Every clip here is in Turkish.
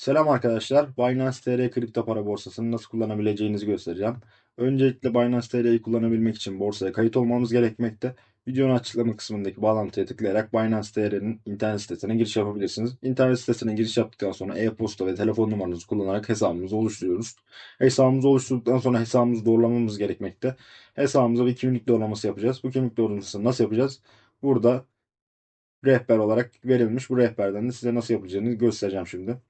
Selam arkadaşlar. Binance TR kripto para borsasını nasıl kullanabileceğinizi göstereceğim. Öncelikle Binance TR'yi kullanabilmek için borsaya kayıt olmamız gerekmekte. Videonun açıklama kısmındaki bağlantıya tıklayarak Binance TR'nin internet sitesine giriş yapabilirsiniz. İnternet sitesine giriş yaptıktan sonra e-posta ve telefon numaranızı kullanarak hesabımızı oluşturuyoruz. Hesabımızı oluşturduktan sonra hesabımızı doğrulamamız gerekmekte. Hesabımıza bir kimlik doğrulaması yapacağız. Bu kimlik doğrulamasını nasıl yapacağız? Burada rehber olarak verilmiş. Bu rehberden de size nasıl yapacağını göstereceğim şimdi.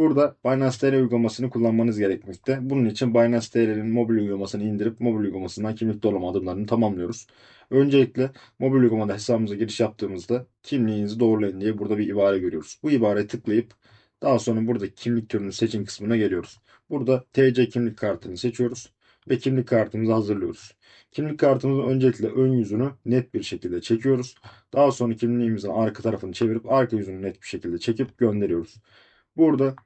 Burada Binance TR uygulamasını kullanmanız gerekmekte. Bunun için Binance TR'nin mobil uygulamasını indirip mobil uygulamasından kimlik doğrulama adımlarını tamamlıyoruz. Öncelikle mobil uygulamada hesabımıza giriş yaptığımızda kimliğinizi doğrulayın diye burada bir ibare görüyoruz. Bu ibareye tıklayıp daha sonra buradaki kimlik türünü seçin kısmına geliyoruz. Burada TC kimlik kartını seçiyoruz ve kimlik kartımızı hazırlıyoruz. Kimlik kartımızın öncelikle ön yüzünü net bir şekilde çekiyoruz. Daha sonra kimliğimizin arka tarafını çevirip arka yüzünü net bir şekilde çekip gönderiyoruz. Burada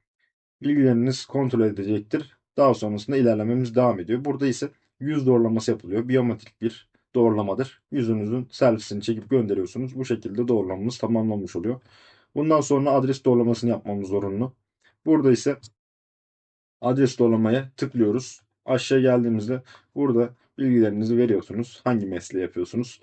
bilgileriniz kontrol edecektir. Daha sonrasında ilerlememiz devam ediyor. Burada ise yüz doğrulaması yapılıyor. Biyometrik bir doğrulamadır. Yüzünüzün selfiesini çekip gönderiyorsunuz. Bu şekilde doğrulamamız tamamlanmış oluyor. Bundan sonra adres doğrulamasını yapmamız zorunlu. Burada ise adres doğrulamaya tıklıyoruz. Aşağı geldiğimizde burada bilgilerinizi veriyorsunuz. Hangi mesleği yapıyorsunuz?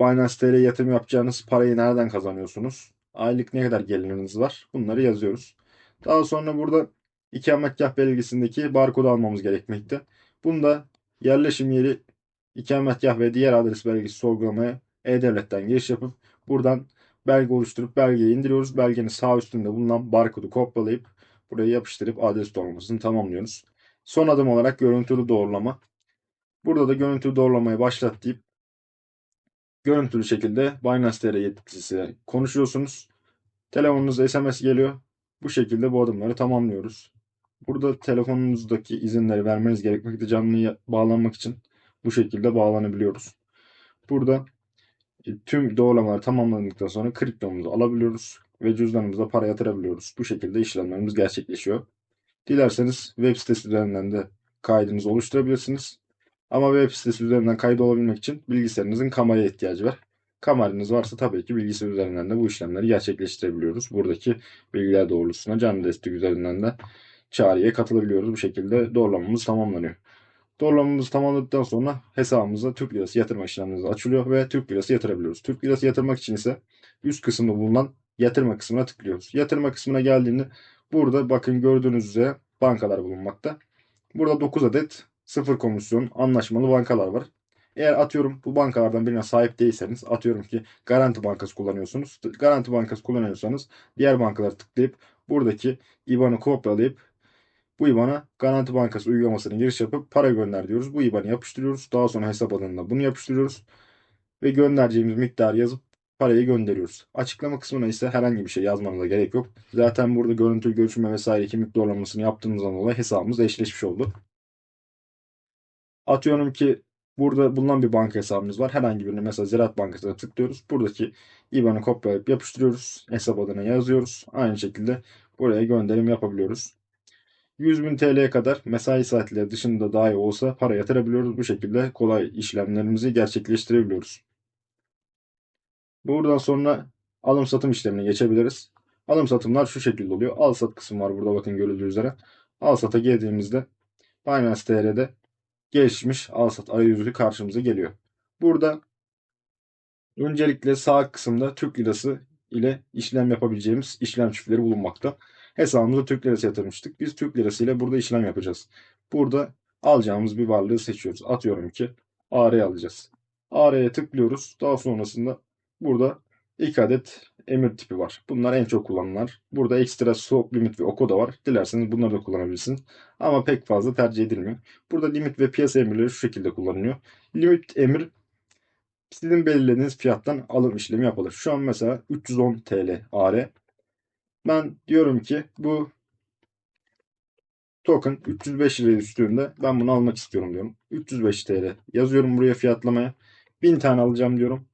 Binance TR yatırım yapacağınız parayı nereden kazanıyorsunuz? Aylık ne kadar geliriniz var? Bunları yazıyoruz. Daha sonra burada ikametgah belgesindeki barkodu almamız gerekmekte. Bunda yerleşim yeri ikametgah ve diğer adres belgesi sorgulamaya E-Devlet'ten giriş yapıp buradan belge oluşturup belgeyi indiriyoruz. Belgenin sağ üstünde bulunan barkodu kopyalayıp buraya yapıştırıp adres doğrulamasını tamamlıyoruz. Son adım olarak görüntülü doğrulama. Burada da görüntülü doğrulamayı başlat deyip görüntülü şekilde Binance TR yetkilisiyle konuşuyorsunuz. Telefonunuza SMS geliyor. Bu şekilde bu adımları tamamlıyoruz. Burada telefonunuzdaki izinleri vermeniz gerekmekte canlı bağlanmak için bu şekilde bağlanabiliyoruz. Burada e, tüm doğrulamalar tamamlandıktan sonra kriptomuzu alabiliyoruz ve cüzdanımıza para yatırabiliyoruz. Bu şekilde işlemlerimiz gerçekleşiyor. Dilerseniz web sitesi üzerinden de kaydınızı oluşturabilirsiniz. Ama web sitesi üzerinden kayıt olabilmek için bilgisayarınızın kameraya ihtiyacı var. Kameranız varsa tabii ki bilgisayar üzerinden de bu işlemleri gerçekleştirebiliyoruz. Buradaki bilgiler doğrultusunda canlı destek üzerinden de çağrıya katılabiliyoruz. Bu şekilde doğrulamamız tamamlanıyor. Doğrulamamızı tamamladıktan sonra hesabımıza Türk Lirası yatırma işlemimiz açılıyor ve Türk Lirası yatırabiliyoruz. Türk Lirası yatırmak için ise üst kısımda bulunan yatırma kısmına tıklıyoruz. Yatırma kısmına geldiğinde burada bakın gördüğünüz üzere bankalar bulunmakta. Burada 9 adet sıfır komisyon anlaşmalı bankalar var. Eğer atıyorum bu bankalardan birine sahip değilseniz atıyorum ki Garanti Bankası kullanıyorsunuz. Garanti Bankası kullanıyorsanız diğer bankalara tıklayıp buradaki IBAN'ı kopyalayıp bu IBAN'a Garanti Bankası uygulamasına giriş yapıp para gönder diyoruz. Bu IBAN'ı yapıştırıyoruz. Daha sonra hesap adına bunu yapıştırıyoruz. Ve göndereceğimiz miktarı yazıp parayı gönderiyoruz. Açıklama kısmına ise herhangi bir şey yazmanıza gerek yok. Zaten burada görüntülü görüşme vesaire kimlik doğrulamasını yaptığımızdan dolayı hesabımız eşleşmiş oldu. Atıyorum ki burada bulunan bir banka hesabımız var. Herhangi birini mesela Ziraat Bankası'na tıklıyoruz. Buradaki IBAN'ı kopyalayıp yapıştırıyoruz. Hesap adına yazıyoruz. Aynı şekilde buraya gönderim yapabiliyoruz. 100.000 TL'ye kadar mesai saatleri dışında dahi olsa para yatırabiliyoruz. Bu şekilde kolay işlemlerimizi gerçekleştirebiliyoruz. Buradan sonra alım satım işlemine geçebiliriz. Alım satımlar şu şekilde oluyor. Al sat kısmı var burada bakın görüldüğü üzere. Al sata girdiğimizde Binance TR'de gelişmiş al sat arayüzü karşımıza geliyor. Burada öncelikle sağ kısımda Türk lirası ile işlem yapabileceğimiz işlem çiftleri bulunmakta. Hesabımıza Türk lirası yatırmıştık. Biz Türk lirası ile burada işlem yapacağız. Burada alacağımız bir varlığı seçiyoruz. Atıyorum ki AR alacağız. AR'ye tıklıyoruz. Daha sonrasında burada iki adet emir tipi var. Bunlar en çok kullanılanlar. Burada ekstra swap limit ve oko da var. Dilerseniz bunları da kullanabilirsiniz. Ama pek fazla tercih edilmiyor. Burada limit ve piyasa emirleri şu şekilde kullanılıyor. Limit emir sizin belirlediğiniz fiyattan alım işlemi yapılır. Şu an mesela 310 TL AR. Ben diyorum ki bu token 305 liraya düştüğünde ben bunu almak istiyorum diyorum. 305 TL yazıyorum buraya fiyatlamaya. 1000 tane alacağım diyorum.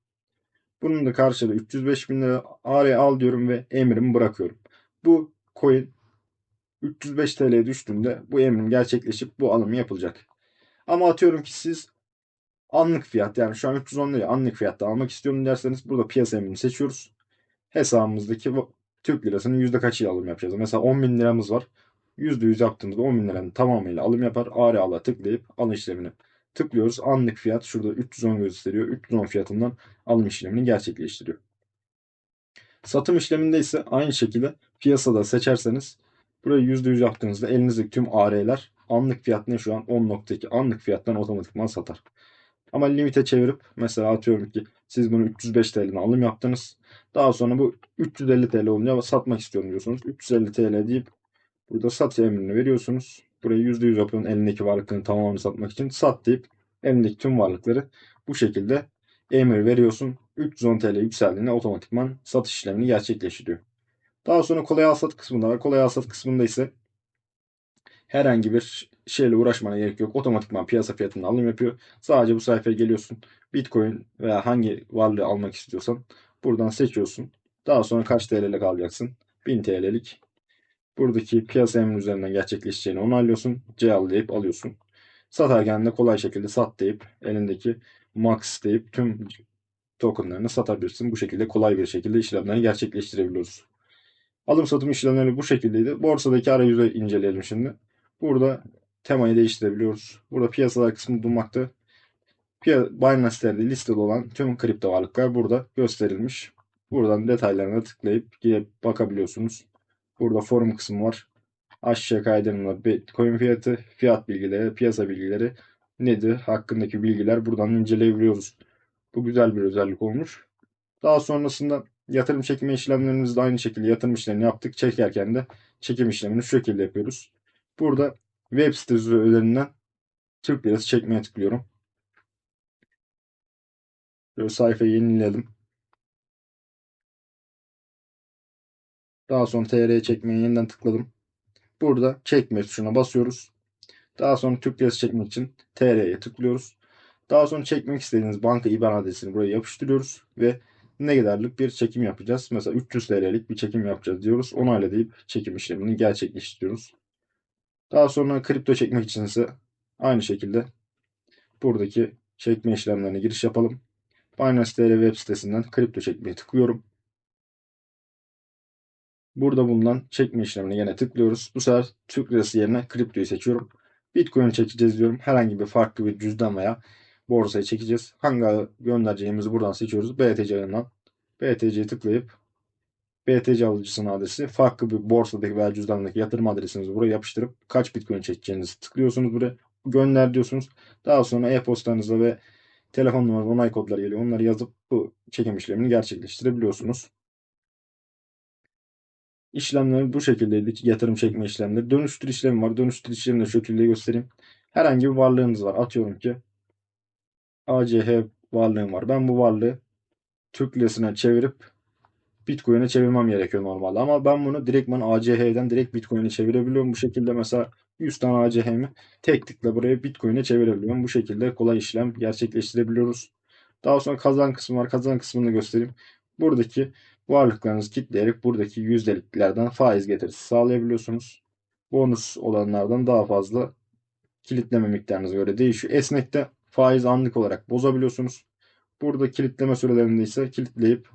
Bunun da karşılığı 305 bin lira AR al diyorum ve emrimi bırakıyorum. Bu coin 305 TL'ye düştüğünde bu emrim gerçekleşip bu alım yapılacak. Ama atıyorum ki siz anlık fiyat yani şu an 310 liraya anlık fiyatta almak istiyorum derseniz burada piyasa emrini seçiyoruz. Hesabımızdaki Türk lirasının yüzde kaçıyla alım yapacağız? Mesela 10 bin liramız var. %100 yaptığımızda 10 bin liranın tamamıyla alım yapar. AR ala tıklayıp alım işlemini tıklıyoruz. Anlık fiyat şurada 310 gösteriyor. 310 fiyatından alım işlemini gerçekleştiriyor. Satım işleminde ise aynı şekilde piyasada seçerseniz burayı %100 yaptığınızda elinizdeki tüm AR'ler anlık fiyat ne şu an 10.2 anlık fiyattan otomatikman satar. Ama limite çevirip mesela atıyorum ki siz bunu 305 TL'den alım yaptınız. Daha sonra bu 350 TL olunca satmak istiyorum diyorsunuz. 350 TL deyip burada sat emrini veriyorsunuz. Burayı %100 yapıyorsun elindeki varlıkların tamamını satmak için. Sat deyip elindeki tüm varlıkları bu şekilde emir veriyorsun. 310 TL yükseldiğinde otomatikman satış işlemini gerçekleştiriyor. Daha sonra kolay al sat kısmında var. Kolay al sat kısmında ise herhangi bir şeyle uğraşmana gerek yok. Otomatikman piyasa fiyatını alım yapıyor. Sadece bu sayfaya geliyorsun. Bitcoin veya hangi varlığı almak istiyorsan buradan seçiyorsun. Daha sonra kaç TL'lik alacaksın? 1000 TL'lik. Buradaki piyasa emri üzerinden gerçekleşeceğini onaylıyorsun. C al deyip alıyorsun. Satarken de kolay şekilde sat deyip elindeki max deyip tüm tokenlarını satabilirsin. Bu şekilde kolay bir şekilde işlemleri gerçekleştirebiliyoruz. Alım satım işlemleri bu şekildeydi. Borsadaki arayüzü inceleyelim şimdi. Burada temayı değiştirebiliyoruz. Burada piyasalar kısmı bulunmakta. Binance'lerde listede olan tüm kripto varlıklar burada gösterilmiş. Buradan detaylarına tıklayıp girip bakabiliyorsunuz. Burada forum kısmı var. Aşağı kaydırımlar, Bitcoin fiyatı, fiyat bilgileri, piyasa bilgileri nedir hakkındaki bilgiler buradan inceleyebiliyoruz. Bu güzel bir özellik olmuş. Daha sonrasında yatırım çekme işlemlerimizde aynı şekilde yatırım işlemini yaptık. Çekerken de çekim işlemini şu şekilde yapıyoruz. Burada web sitesi üzerinden Türk lirası çekmeye tıklıyorum. Böyle sayfayı yenileyelim. Daha sonra TR'ye çekmeye yeniden tıkladım. Burada çekme tuşuna basıyoruz. Daha sonra Türk lirası çekmek için TR'ye tıklıyoruz. Daha sonra çekmek istediğiniz banka IBAN adresini buraya yapıştırıyoruz ve ne kadarlık bir çekim yapacağız. Mesela 300 TL'lik bir çekim yapacağız diyoruz. Onayla deyip çekim işlemini gerçekleştiriyoruz. Daha sonra kripto çekmek için ise aynı şekilde buradaki çekme işlemlerine giriş yapalım. Binance TL web sitesinden kripto çekmeye tıklıyorum. Burada bulunan çekme işlemine yine tıklıyoruz. Bu sefer Türk lirası yerine kriptoyu seçiyorum. Bitcoin çekeceğiz diyorum. Herhangi bir farklı bir cüzdan veya borsaya çekeceğiz. Hangi göndereceğimizi buradan seçiyoruz. BTC ağından. BTC'ye tıklayıp BTC alıcısının adresi farklı bir borsadaki veya cüzdandaki yatırım adresinizi buraya yapıştırıp kaç bitcoin çekeceğinizi tıklıyorsunuz buraya. Gönder diyorsunuz. Daha sonra e-postanızda ve telefon numara onay kodları geliyor. Onları yazıp bu çekim işlemini gerçekleştirebiliyorsunuz. İşlemler bu şekildeydi. Yatırım çekme işlemleri. Dönüştür işlemi var. Dönüştür işlemini de şekilde göstereyim. Herhangi bir varlığınız var. Atıyorum ki ACH varlığım var. Ben bu varlığı Türk lirasına çevirip Bitcoin'e çevirmem gerekiyor normalde. Ama ben bunu direktman ACH'den direkt Bitcoin'e çevirebiliyorum. Bu şekilde mesela 100 tane ACH'mi tek tıkla buraya Bitcoin'e çevirebiliyorum. Bu şekilde kolay işlem gerçekleştirebiliyoruz. Daha sonra kazan kısmı var. Kazan kısmını göstereyim. Buradaki varlıklarınızı kitleyerek buradaki yüzdeliklerden faiz getirisi sağlayabiliyorsunuz. Bonus olanlardan daha fazla kilitleme miktarınıza göre değişiyor. Esnekte faiz anlık olarak bozabiliyorsunuz. Burada kilitleme sürelerinde ise kilitleyip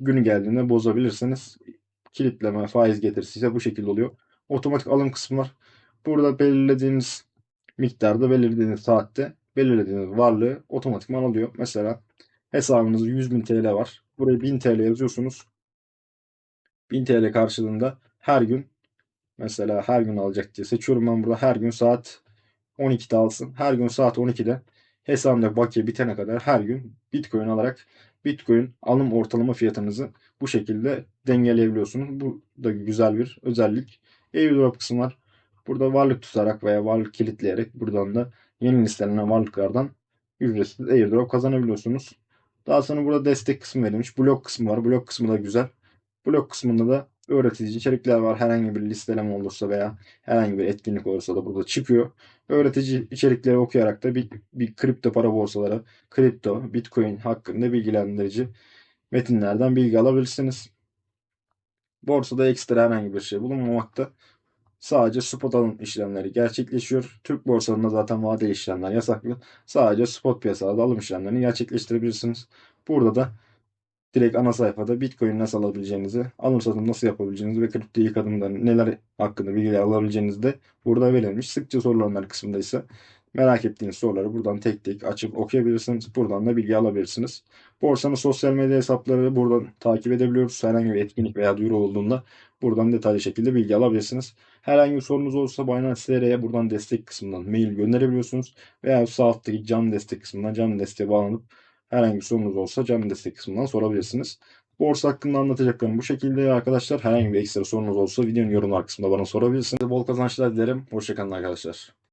günü geldiğinde bozabilirsiniz. Kilitleme, faiz getirisi ise bu şekilde oluyor. Otomatik alım kısmı var. Burada belirlediğiniz miktarda, belirlediğiniz saatte belirlediğiniz varlığı otomatikman alıyor. Mesela hesabınızda 100.000 TL var. Buraya 1000 TL yazıyorsunuz. 1000 TL karşılığında her gün mesela her gün alacak diye seçiyorum ben burada her gün saat 12'de alsın. Her gün saat 12'de hesabımda bakiye bitene kadar her gün Bitcoin alarak Bitcoin alım ortalama fiyatınızı bu şekilde dengeleyebiliyorsunuz. Bu da güzel bir özellik. Airdrop kısmı var. Burada varlık tutarak veya varlık kilitleyerek buradan da yeni listelenen varlıklardan ücretsiz airdrop kazanabiliyorsunuz. Daha sonra burada destek kısmı verilmiş. Blok kısmı var. Blok kısmı da güzel. Blok kısmında da öğretici içerikler var. Herhangi bir listeleme olursa veya herhangi bir etkinlik olursa da burada çıkıyor. Öğretici içerikleri okuyarak da bir, bir kripto para borsaları, kripto, bitcoin hakkında bilgilendirici metinlerden bilgi alabilirsiniz. Borsada ekstra herhangi bir şey bulunmamakta. Sadece spot alım işlemleri gerçekleşiyor. Türk borsalarında zaten vadeli işlemler yasaklı. Sadece spot piyasalarda alım işlemlerini gerçekleştirebilirsiniz. Burada da direkt ana sayfada Bitcoin nasıl alabileceğinizi, alım satım nasıl yapabileceğinizi ve kripto ilk adımda neler hakkında bilgiler alabileceğinizi de burada verilmiş. Sıkça sorulanlar kısmında ise merak ettiğiniz soruları buradan tek tek açıp okuyabilirsiniz. Buradan da bilgi alabilirsiniz. Borsanın sosyal medya hesapları buradan takip edebiliyoruz. Herhangi bir etkinlik veya duyuru olduğunda buradan detaylı şekilde bilgi alabilirsiniz. Herhangi bir sorunuz olursa Binance TR'ye buradan destek kısmından mail gönderebiliyorsunuz. Veya sağ alttaki canlı destek kısmından canlı desteğe bağlanıp herhangi bir sorunuz olsa canlı destek kısmından sorabilirsiniz. Borsa hakkında anlatacaklarım bu şekilde arkadaşlar. Herhangi bir ekstra sorunuz olsa videonun yorumlar kısmında bana sorabilirsiniz. Bol kazançlar dilerim. Hoşçakalın arkadaşlar.